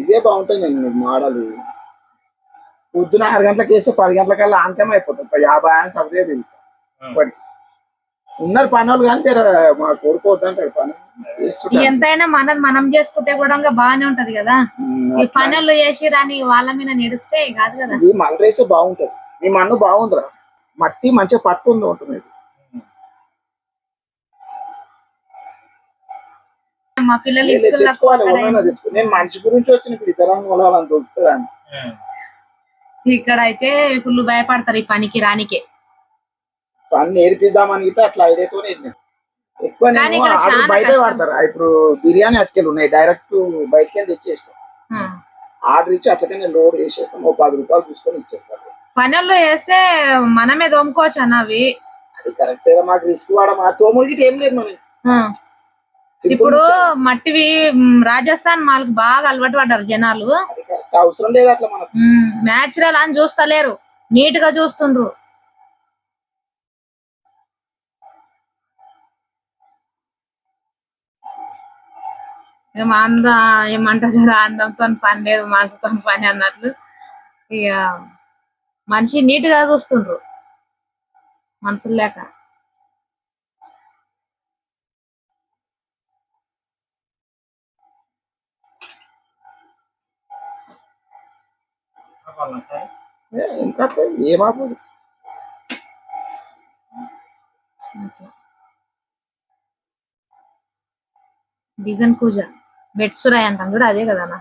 ఇదే బాగుంటుంది అండి మీకు మోడల్. పొద్దున ఆరు గంటలకు వేస్తే పది గంటలకల్లా ఆంతం అయిపోతుంది. యాభై ఆయన సపరే తిరుగుతాం ఉన్నారు పని వాళ్ళు కానీ మా కొడుకు వద్దంటాడు పని. ఎంతైనా మనది మనం చేసుకుంటే కూడా బాగానే ఉంటది కదా. ఈ పనులు చేసి రాని వాళ్ళ మీద నడిస్తే కాదు కదా. మల్ల రేసే బాగుంటది. మీ మన్ను బాగుందిరా. మట్టి మంచిగా పట్టుంది ఉంటుంది. మా పిల్లలు తెచ్చుకో నేను మనిషి గురించి వచ్చిన దొరుకుతుందని ఇక్కడ అయితే ఫుల్ భయపడతారు ఈ పనికి రానికే. పని నేర్పిద్దామని అట్లా ఐడియాతో ఎక్కువ బయటే. వాడతారు. ఇప్పుడు బిర్యానీ అటుకెళ్ళి ఉన్నాయి. డైరెక్ట్ బయటకి తెచ్చేస్తాం. ఆర్డర్ ఇచ్చి అట్లనే లోడ్ చేసేస్తాం ఓ పది రూపాయలు తీసుకొని ఇచ్చేస్తారు పనుల్లో వేస్తే మనమే దోముకోవచ్చు అన్నవి అది కరెక్ట్ మాకు రిస్క్ వాడమా తోముడు గిట్ట ఏం లేదు మనం ఇప్పుడు. మట్టివి రాజస్థాన్ వాళ్ళకి బాగా అలవాటు పడ్డారు జనాలు. అవసరం లేదు అట్లా మనకు. నేచురల్ అని చూస్తలేరు. నీట్గా చూస్తుండ్రు అంద ఏమంటారు చూడ అందంతో పని లేదు మనసుతో పని అన్నట్లు. ఇక మనిషి నీట్గా చూస్తుండ్రు. మనుషులు లేక. ఏ, ఎంత ఏమాపోదు డిజైన్ కూజ. బెట్సురాయ్ అంటాం కూడా అదే కదా అన్న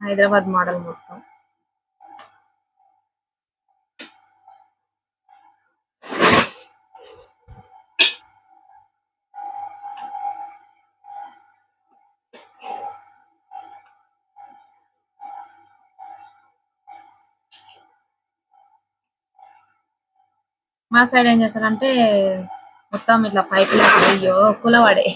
హైదరాబాద్ మోడల్ మొత్తం. మా సైడ్ ఏం చేస్తారంటే మొత్తం ఇట్లా పైపులు అయ్యో కులవాడే.